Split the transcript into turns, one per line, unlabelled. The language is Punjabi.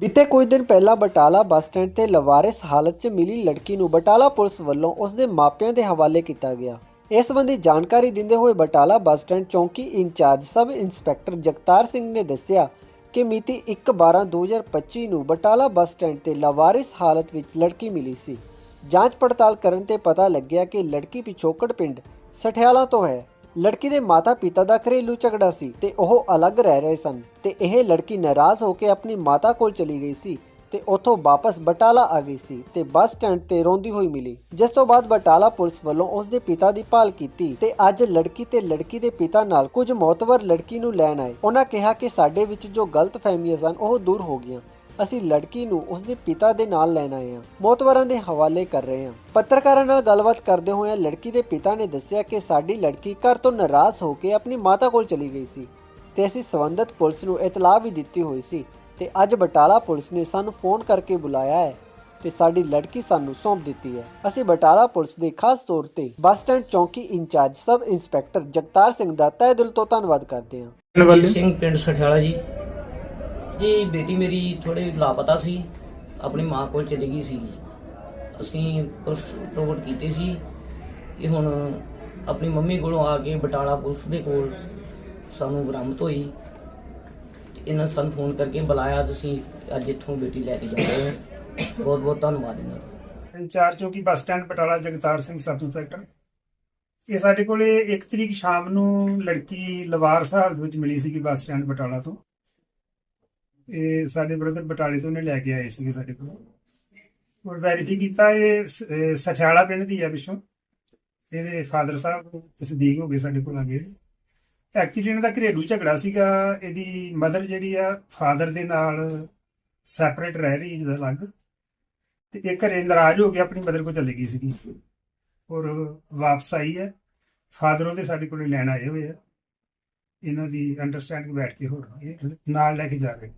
ਬੀਤੇ ਕੁਝ ਦਿਨ ਪਹਿਲਾਂ ਬਟਾਲਾ ਬੱਸ ਸਟੈਂਡ ਤੇ ਲਵਾਰਿਸ ਹਾਲਤ 'ਚ ਮਿਲੀ ਲੜਕੀ ਨੂੰ ਬਟਾਲਾ ਪੁਲਿਸ ਵੱਲੋਂ ਉਸ ਦੇ ਮਾਪਿਆਂ ਦੇ ਹਵਾਲੇ ਕੀਤਾ ਗਿਆ। ਇਸ ਸੰਬੰਧੀ ਜਾਣਕਾਰੀ ਦਿੰਦੇ ਹੋਏ ਬਟਾਲਾ ਬੱਸ ਸਟੈਂਡ ਚੌਂਕੀ incharge sub inspector Jagtar Singh ਨੇ ਦੱਸਿਆ ਕਿ ਮਿਤੀ 1/12/2025 ਨੂੰ ਬਟਾਲਾ ਬੱਸ ਸਟੈਂਡ ਤੇ ਲਵਾਰਿਸ ਹਾਲਤ ਵਿੱਚ ਲੜਕੀ ਮਿਲੀ ਸੀ। ਜਾਂਚ ਪੜਤਾਲ ਕਰਨ ਤੇ ਪਤਾ ਲੱਗਿਆ ਕਿ ਲੜਕੀ ਪਿਛੋਕੜ ਪਿੰਡ ਸਠਿਆਲਾ ਤੋਂ ਹੈ। ਲੜਕੀ ਦੇ ਮਾਤਾ-ਪਿਤਾ ਦਾ ਘਰੇਲੂ ਝਗੜਾ ਸੀ ਤੇ ਉਹ ਅਲੱਗ ਰਹਿ ਰਹੇ ਸਨ ਤੇ ਇਹ ਲੜਕੀ ਨਾਰਾਜ਼ ਹੋ ਕੇ ਆਪਣੀ ਮਾਤਾ ਕੋਲ ਚਲੀ ਗਈ ਸੀ ਤੇ ਉੱਥੋਂ ਵਾਪਸ ਬਟਾਲਾ ਆ ਗਈ ਸੀ ਤੇ ਬੱਸ ਸਟੈਂਡ ਤੇ ਰੋਂਦੀ ਹੋਈ ਮਿਲੀ। ਜਿਸ ਤੋਂ ਬਾਅਦ ਬਟਾਲਾ ਪੁਲਿਸ ਵੱਲੋਂ ਉਸ ਦੇ ਪਿਤਾ ਦੀ ਭਾਲ ਕੀਤੀ ਤੇ ਅੱਜ ਲੜਕੀ ਤੇ ਲੜਕੀ ਦੇ ਪਿਤਾ ਨਾਲ ਕੁਝ ਮੌਤਵਰ ਲੜਕੀ ਨੂੰ ਲੈਣ ਆਏ। ਉਹਨਾਂ ਕਿਹਾ ਕਿ ਸਾਡੇ ਵਿੱਚ ਜੋ ਗਲਤ ਫਹਿਮੀਆਂ ਸਨ ਉਹ ਦੂਰ ਹੋ ਗਈਆਂ ਅਸੀਂ ਲੜਕੀ ਨੂੰ ਉਸ ਪਿਤਾ ਦੇ ਨਾਲ ਲੈਣ ਆਏ ਹਾਂ। ਮੌਤਵਰਾਂ ਦੇ ਹਵਾਲੇ ਕਰ ਰਹੇ ਹਾਂ। ਪੱਤਰਕਾਰਾਂ ਨਾਲ ਗੱਲਬਾਤ ਕਰਦੇ ਹੋਏ ਲੜਕੀ ਦੇ ਪਿਤਾ ਨੇ ਦੱਸਿਆ ਕਿ ਸਾਡੀ ਲੜਕੀ ਘਰ ਤੋਂ ਨਾਰਾਜ਼ ਹੋ ਕੇ ਆਪਣੀ ਮਾਤਾ ਕੋਲ ਚਲੀ ਗਈ ਸੀ ਤੇ ਅਸੀਂ ਸੰਬੰਧਿਤ ਪੁਲਿਸ ਨੂੰ ਇਤਲਾਹ ਵੀ ਦਿੱਤੀ ਹੋਈ ਸੀ ਤੇ ਅੱਜ ਬਟਾਲਾ ਪੁਲਿਸ ਨੇ ਸਾਨੂੰ ਫੋਨ ਕਰਕੇ ਬੁਲਾਇਆ ਹੈ ਤੇ ਸਾਡੀ ਲੜਕੀ ਸਾਨੂੰ ਸੌਂਪ ਦਿੱਤੀ ਹੈ। ਅਸੀਂ ਬਟਾਲਾ ਪੁਲਿਸ ਦੇ ਖਾਸ ਤੌਰ ਤੇ ਬੱਸ ਸਟੈਂਡ ਚੌਂਕੀ incharge sub inspector Jagtar Singh ਦਾ ਤਹਿ ਦਿਲ ਤੋਂ ਧੰਨਵਾਦ ਕਰਦੇ ਹਾਂ।
ਸਿੰਘ, ਪਿੰਡ ਸਠਿਆਲਾ ਜੀ। ਜੀ, ਬੇਟੀ ਮੇਰੀ ਥੋੜੇ ਲਾਪਤਾ ਸੀ, ਆਪਣੀ ਮਾਂ ਕੋਲ ਚਲੀ ਗਈ ਸੀ। ਅਸੀਂ ਪੁਲਿਸ ਰਿਪੋਰਟ ਕੀਤੀ ਸੀ ਇਹ ਹੁਣ ਆਪਣੀ ਮੰਮੀ ਕੋਲੋਂ ਆ ਕੇ ਬਟਾਲਾ ਪੁਲਿਸ ਦੇ ਕੋਲ ਸਾਨੂੰ ਬਰਾਮਦ ਹੋਈ। ਤੇ ਇਹਨਾਂ ਸਾਨੂੰ ਫੋਨ ਕਰਕੇ ਬੁਲਾਇਆ, ਤੁਸੀਂ ਅੱਜ ਇੱਥੋਂ ਬੇਟੀ ਲੈ ਕੇ ਜਾ ਰਹੇ ਹੋ। ਬਹੁਤ ਬਹੁਤ ਧੰਨਵਾਦ ਇਹਨਾਂ ਦਾ।
ਇੰਚਾਰਜ ਚੌਕੀ bus stand Batala Jagtar Singh sub inspector ਇਹ ਸਾਡੇ ਕੋਲੇ 1 ਤਰੀਕ ਸ਼ਾਮ ਨੂੰ ਲੜਕੀ ਲਵਾਰ ਸਾਹਿਬ ਵਿੱਚ ਮਿਲੀ ਸੀਗੀ ਬੱਸ ਸਟੈਂਡ ਬਟਾਲਾ ਤੋਂ। ਇਹ ਸਾਡੇ ਬ੍ਰਦਰ ਬਟਾਲੇ ਤੋਂ ਨੇ ਲੈ ਕੇ ਆਏ ਸੀਗੇ ਸਾਡੇ ਕੋਲ। ਔਰ ਵੈਰੀਫਾਈ ਕੀਤਾ ਇਹ ਸ- ਸਠਿਆਲਾ ਪਿੰਡ ਦੀ ਹੈ ਪਿੱਛੋਂ। ਇਹਦੇ ਫਾਦਰ ਸਾਹਿਬ ਤਸਦੀਕ ਹੋ ਗਏ ਸਾਡੇ ਕੋਲ ਆ ਗਏ ਐਕਚੁਅਲੀ ਇਹਨਾਂ ਦਾ ਘਰੇਲੂ ਝਗੜਾ ਸੀਗਾ। ਇਹਦੀ ਮਦਰ ਜਿਹੜੀ ਆ ਫਾਦਰ ਦੇ ਨਾਲ ਸੈਪਰੇਟ ਰਹਿ ਰਹੀ ਜਿਹਦਾ ਅਲੱਗ। ਤੇ ਇਹ ਘਰੇ ਨਾਰਾਜ਼ ਹੋ ਕੇ ਆਪਣੀ ਮਦਰ ਕੋਲ ਚਲੀ ਗਈ ਸੀਗੀ। ਔਰ ਵਾਪਸ ਆਈ ਹੈ। ਫਾਦਰ ਉਹਦੇ ਸਾਡੇ ਕੋਲ ਲੈਣ ਆਏ ਹੋਏ ਆ। ਇਹਨਾਂ ਦੀ ਅੰਡਰਸਟੈਂਡਿੰਗ ਬੈਠ ਕੇ ਹੋ ਰਹੀ ਹੈ। ਨਾਲ ਲੈ ਕੇ ਜਾ ਰਹੇ